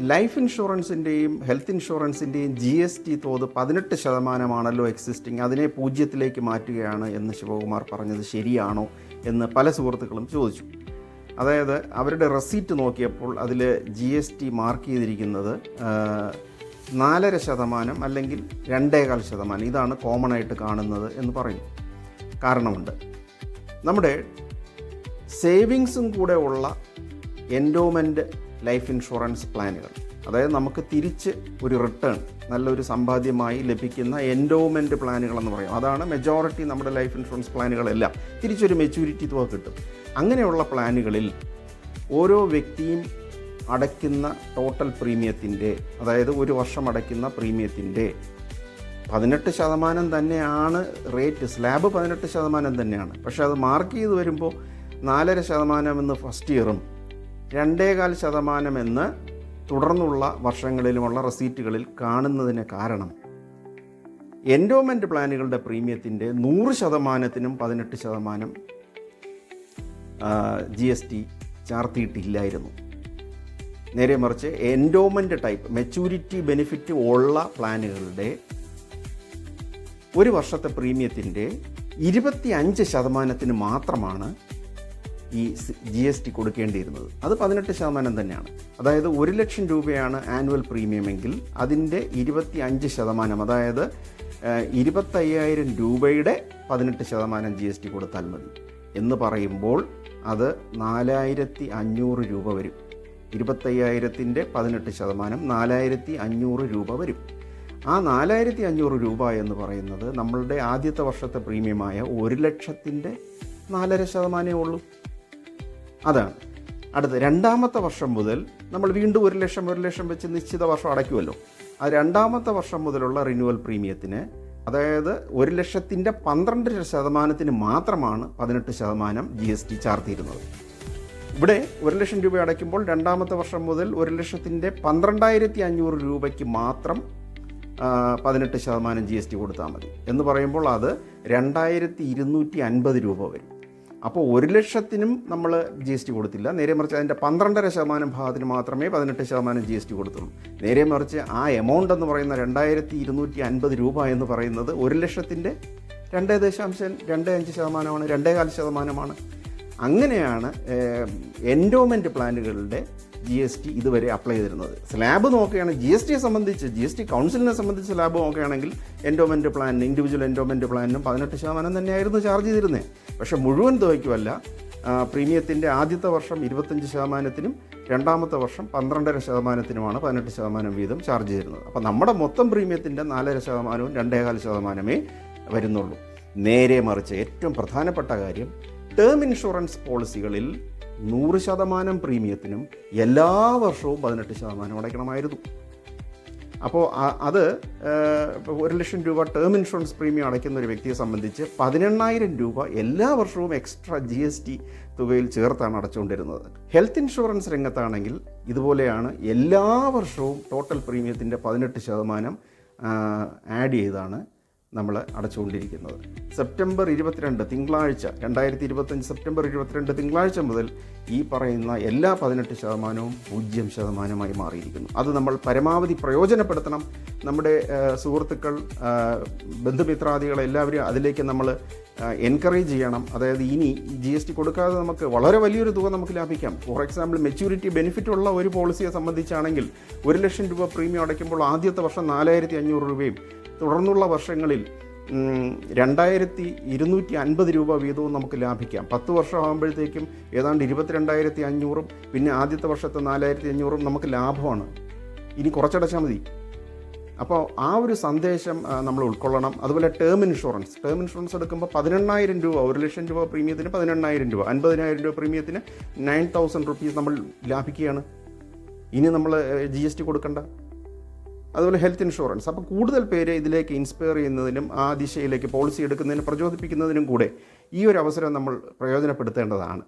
Life ഇൻഷുറൻസിന്റെയും health ഇൻഷുറൻസിന്റെയും G S T തോത് പതിനെട്ട് ശതമാനമാണല്ലോ എക്സിസ്റ്റിംഗ് അതിനെ പൂജ്യത്തിലേക്ക് മാറ്റുകയാണ് എന്ന് ശിവകുമാർ പറഞ്ഞത് ശരിയാണോ എന്ന് പല സുഹൃത്തുക്കളും ചോദിച്ചു. അതായത് അവരുടെ റെസീറ്റ് നോക്കിയപ്പോൾ അതിൽ ജി എസ് ടി മാർക്ക് ചെയ്തിരിക്കുന്നത് നാലര ശതമാനം അല്ലെങ്കിൽ രണ്ടേകാൽ ശതമാനം. ഇതാണ് കോമൺ ആയിട്ട് കാണുന്നത് എന്ന് പറയുന്നു. കാരണമുണ്ട്. നമ്മുടെ സേവിങ്സും കൂടെ ഉള്ള എൻഡോമെന്റ് ലൈഫ് ഇൻഷുറൻസ് പ്ലാനുകൾ. അതായത് നമുക്ക് തിരിച്ച് ഒരു റിട്ടേൺ നല്ലൊരു സമ്പാദ്യമായി ലഭിക്കുന്ന എൻഡോമെന്റ് പ്ലാനുകളെന്ന് പറയും. അതാണ് മെജോറിറ്റി നമ്മുടെ ലൈഫ് ഇൻഷുറൻസ് പ്ലാനുകളെല്ലാം. തിരിച്ചൊരു മെച്യൂരിറ്റി തുക കിട്ടും. അങ്ങനെയുള്ള പ്ലാനുകളിൽ ഓരോ വ്യക്തിയും അടയ്ക്കുന്ന ടോട്ടൽ പ്രീമിയത്തിന്റെ അതായത് ഒരു വർഷം അടയ്ക്കുന്ന പ്രീമിയത്തിന്റെ പതിനെട്ട് ശതമാനം തന്നെയാണ് റേറ്റ് സ്ലാബ് പതിനെട്ട് ശതമാനം തന്നെയാണ്. പക്ഷേ അത് മാർക്ക് ചെയ്ത് വരുമ്പോൾ നാലര ശതമാനം എന്ന് ഫസ്റ്റ് ഇയറും രണ്ടേകാൽ ശതമാനം എന്ന് തുടർന്നുള്ള വർഷങ്ങളിലുമുള്ള റെസീറ്റുകളിൽ കാണുന്നതിന് കാരണം എൻഡോമെന്റ് പ്ലാനുകളുടെ പ്രീമിയത്തിന്റെ നൂറ് ശതമാനത്തിനും പതിനെട്ട് ശതമാനം ജി എസ് ടി ചാർത്തിയിട്ടില്ലായിരുന്നു. നേരെ മറിച്ച് എൻഡോമെന്റ് ടൈപ്പ് മെച്യൂരിറ്റി ബെനിഫിറ്റ് ഉള്ള പ്ലാനുകളുടെ ഒരു വർഷത്തെ പ്രീമിയത്തിന്റെ ഇരുപത്തി അഞ്ച് ശതമാനത്തിന് മാത്രമാണ് ഈ ജി എസ് ടി കൊടുക്കേണ്ടിയിരുന്നത്. അത് പതിനെട്ട് ശതമാനം തന്നെയാണ്. അതായത് ഒരു ലക്ഷം രൂപയാണ് ആനുവൽ പ്രീമിയം എങ്കിൽ അതിന്റെ ഇരുപത്തി അഞ്ച് ശതമാനം അതായത് ഇരുപത്തയ്യായിരം രൂപയുടെ പതിനെട്ട് ശതമാനം ജി എസ് ടി കൊടുത്താൽ മതി. എന്ന് പറയുമ്പോൾ അത് നാലായിരത്തി അഞ്ഞൂറ് രൂപ വരും. ഇരുപത്തയ്യായിരത്തിന്റെ പതിനെട്ട് ശതമാനം നാലായിരത്തി അഞ്ഞൂറ് രൂപ വരും. ആ നാലായിരത്തി അഞ്ഞൂറ് രൂപ എന്ന് പറയുന്നത് നമ്മളുടെ ആദ്യത്തെ വർഷത്തെ പ്രീമിയമായ ഒരു ലക്ഷത്തിന്റെ നാലര ശതമാനമേ ഉള്ളൂ. അതാണ്. അടുത്ത രണ്ടാമത്തെ വർഷം മുതൽ നമ്മൾ വീണ്ടും ഒരു ലക്ഷം ഒരു ലക്ഷം വെച്ച് നിശ്ചിത വർഷം അടയ്ക്കുമല്ലോ. ആ രണ്ടാമത്തെ വർഷം മുതലുള്ള റിന്യൂവൽ പ്രീമിയത്തിന് അതായത് ഒരു ലക്ഷത്തിന്റെ പന്ത്രണ്ട് ശതമാനത്തിന് മാത്രമാണ് പതിനെട്ട് ശതമാനം ജി എസ് ടി ചാർത്തിയിരുന്നത് ഇവിടെ ഒരു ലക്ഷം രൂപ അടയ്ക്കുമ്പോൾ രണ്ടാമത്തെ വർഷം മുതൽ ഒരു ലക്ഷത്തിന്റെ പന്ത്രണ്ടായിരത്തി അഞ്ഞൂറ് രൂപയ്ക്ക് മാത്രം പതിനെട്ട് ശതമാനം ജി എസ് ടി കൊടുത്താൽ മതി. എന്ന് പറയുമ്പോൾ അത് രണ്ടായിരത്തി ഇരുന്നൂറ്റി അൻപത് രൂപ വരും. അപ്പോൾ ഒരു ലക്ഷത്തിനും നമ്മൾ ജി എസ് ടി കൊടുത്തില്ല. നേരെ മറിച്ച് അതിന്റെ പന്ത്രണ്ടര ശതമാനം ഭാഗത്തിന് മാത്രമേ പതിനെട്ട് ശതമാനം ജി എസ് ടി കൊടുത്തുള്ളൂ. നേരെ മറിച്ച് ആ എമൗണ്ട് എന്ന് പറയുന്ന രണ്ടായിരത്തി ഇരുന്നൂറ്റി അൻപത് രൂപ എന്ന് പറയുന്നത് ഒരു ലക്ഷത്തിന്റെ രണ്ട് ദശാംശം രണ്ട് അഞ്ച് ശതമാനമാണ് രണ്ടേകാൽ ശതമാനമാണ്. അങ്ങനെയാണ് എൻഡോമെന്റ് പ്ലാനുകളുടെ ജി എസ് ടി ഇതുവരെ അപ്ലൈ ചെയ്തിരുന്നത്. സ്ലാബ് നോക്കുകയാണെങ്കിൽ ജി എസ് ടിയെ സംബന്ധിച്ച് ജി എസ് ടി കൗൺസിലിനെ സംബന്ധിച്ച് സ്ലാബ് നോക്കുകയാണെങ്കിൽ എൻഡോമെന്റ് പ്ലാനിന് ഇൻഡിവിജ്വൽ എൻഡോമെന്റ് പ്ലാനിനും പതിനെട്ട് ശതമാനം തന്നെയായിരുന്നു ചാർജ് ചെയ്തിരുന്നത് പക്ഷേ മുഴുവൻ തുകയ്ക്കുമല്ല പ്രീമിയത്തിന്റെ ആദ്യത്തെ വർഷം ഇരുപത്തഞ്ച് ശതമാനത്തിനും രണ്ടാമത്തെ വർഷം പന്ത്രണ്ടര ശതമാനത്തിനുമാണ് പതിനെട്ട് ശതമാനം വീതം ചാർജ് ചെയ്തിരുന്നത്. അപ്പോൾ നമ്മുടെ മൊത്തം പ്രീമിയത്തിന്റെ നാലര ശതമാനവും രണ്ടേകാൽ ശതമാനമേ വരുന്നുള്ളൂ. നേരെ മറിച്ച് ഏറ്റവും പ്രധാനപ്പെട്ട കാര്യം ടേം ഇൻഷുറൻസ് പോളിസികളിൽ നൂറ് ശതമാനം പ്രീമിയത്തിനും എല്ലാ വർഷവും പതിനെട്ട് ശതമാനം അടയ്ക്കണമായിരുന്നു. അപ്പോൾ അത് ഒരു ലക്ഷം രൂപ ടേം ഇൻഷുറൻസ് പ്രീമിയം അടയ്ക്കുന്ന ഒരു വ്യക്തിയെ സംബന്ധിച്ച് പതിനെണ്ണായിരം രൂപ എല്ലാ വർഷവും എക്സ്ട്രാ ജി എസ് ടി തുകയിൽ ചേർത്താണ് അടച്ചുകൊണ്ടിരുന്നത്. ഹെൽത്ത് ഇൻഷുറൻസ് രംഗത്താണെങ്കിൽ ഇതുപോലെയാണ് എല്ലാ വർഷവും ടോട്ടൽ പ്രീമിയത്തിന്റെ പതിനെട്ട് ശതമാനം ആഡ് ചെയ്താണ്. നമ്മൾ അടച്ചുകൊണ്ടിരിക്കുന്നത്. സെപ്റ്റംബർ ഇരുപത്തിരണ്ട് തിങ്കളാഴ്ച രണ്ടായിരത്തി ഇരുപത്തഞ്ച് സെപ്റ്റംബർ ഇരുപത്തിരണ്ട് തിങ്കളാഴ്ച മുതൽ ഈ പറയുന്ന എല്ലാ പതിനെട്ട് ശതമാനവും പൂജ്യം ശതമാനമായി മാറിയിരിക്കുന്നു. അത് നമ്മൾ പരമാവധി പ്രയോജനപ്പെടുത്തണം. നമ്മുടെ സുഹൃത്തുക്കൾ ബന്ധുമിത്രാദികളെ എല്ലാവരും അതിലേക്ക് നമ്മൾ എൻകറേജ് ചെയ്യണം. അതായത് ഇനി ജി എസ് ടി കൊടുക്കാതെ നമുക്ക് വളരെ വലിയൊരു തുക നമുക്ക് ലാഭിക്കാം. ഫോർ എക്സാമ്പിൾ മെച്യൂരിറ്റി ബെനിഫിറ്റ് ഉള്ള ഒരു പോളിസിയെ സംബന്ധിച്ചാണെങ്കിൽ ഒരു ലക്ഷം രൂപ പ്രീമിയം അടയ്ക്കുമ്പോൾ ആദ്യത്തെ വർഷം നാലായിരത്തി അഞ്ഞൂറ് രൂപയും തുടർന്നുള്ള വർഷങ്ങളിൽ രണ്ടായിരത്തി ഇരുന്നൂറ്റി അൻപത് രൂപ വീതവും നമുക്ക് ലാഭിക്കാം. പത്ത് വർഷം ആകുമ്പോഴത്തേക്കും ഏതാണ്ട് ഇരുപത്തിരണ്ടായിരത്തി അഞ്ഞൂറും പിന്നെ ആദ്യത്തെ വർഷത്തെ നാലായിരത്തി അഞ്ഞൂറും നമുക്ക് ലാഭമാണ്. ഇനി കുറച്ചടച്ചാൽ മതി. അപ്പോൾ ആ ഒരു സന്ദേശം നമ്മൾ ഉൾക്കൊള്ളണം. അതുപോലെ ടേം ഇൻഷുറൻസ് ടേം ഇൻഷുറൻസ് എടുക്കുമ്പോൾ പതിനെണ്ണായിരം രൂപ ഒരു ലക്ഷം രൂപ പ്രീമിയത്തിന് പതിനെണ്ണായിരം രൂപ. അൻപതിനായിരം രൂപ പ്രീമിയത്തിന് നയൻ തൗസൻഡ് റുപ്പീസ് നമ്മൾ ലാഭിക്കുകയാണ്. ഇനി നമ്മൾ ജി എസ് ടി കൊടുക്കണ്ട. അതുപോലെ ഹെൽത്ത് ഇൻഷുറൻസ് അപ്പോൾ കൂടുതൽ പേര് ഇതിലേക്ക് ഇൻസ്പയർ ചെയ്യുന്നതിനും ആ ദിശയിലേക്ക് പോളിസി എടുക്കുന്നതിനും പ്രചോദിപ്പിക്കുന്നതിനും കൂടെ ഈ ഒരു അവസരം നമ്മൾ പ്രയോജനപ്പെടുത്തേണ്ടതാണ്.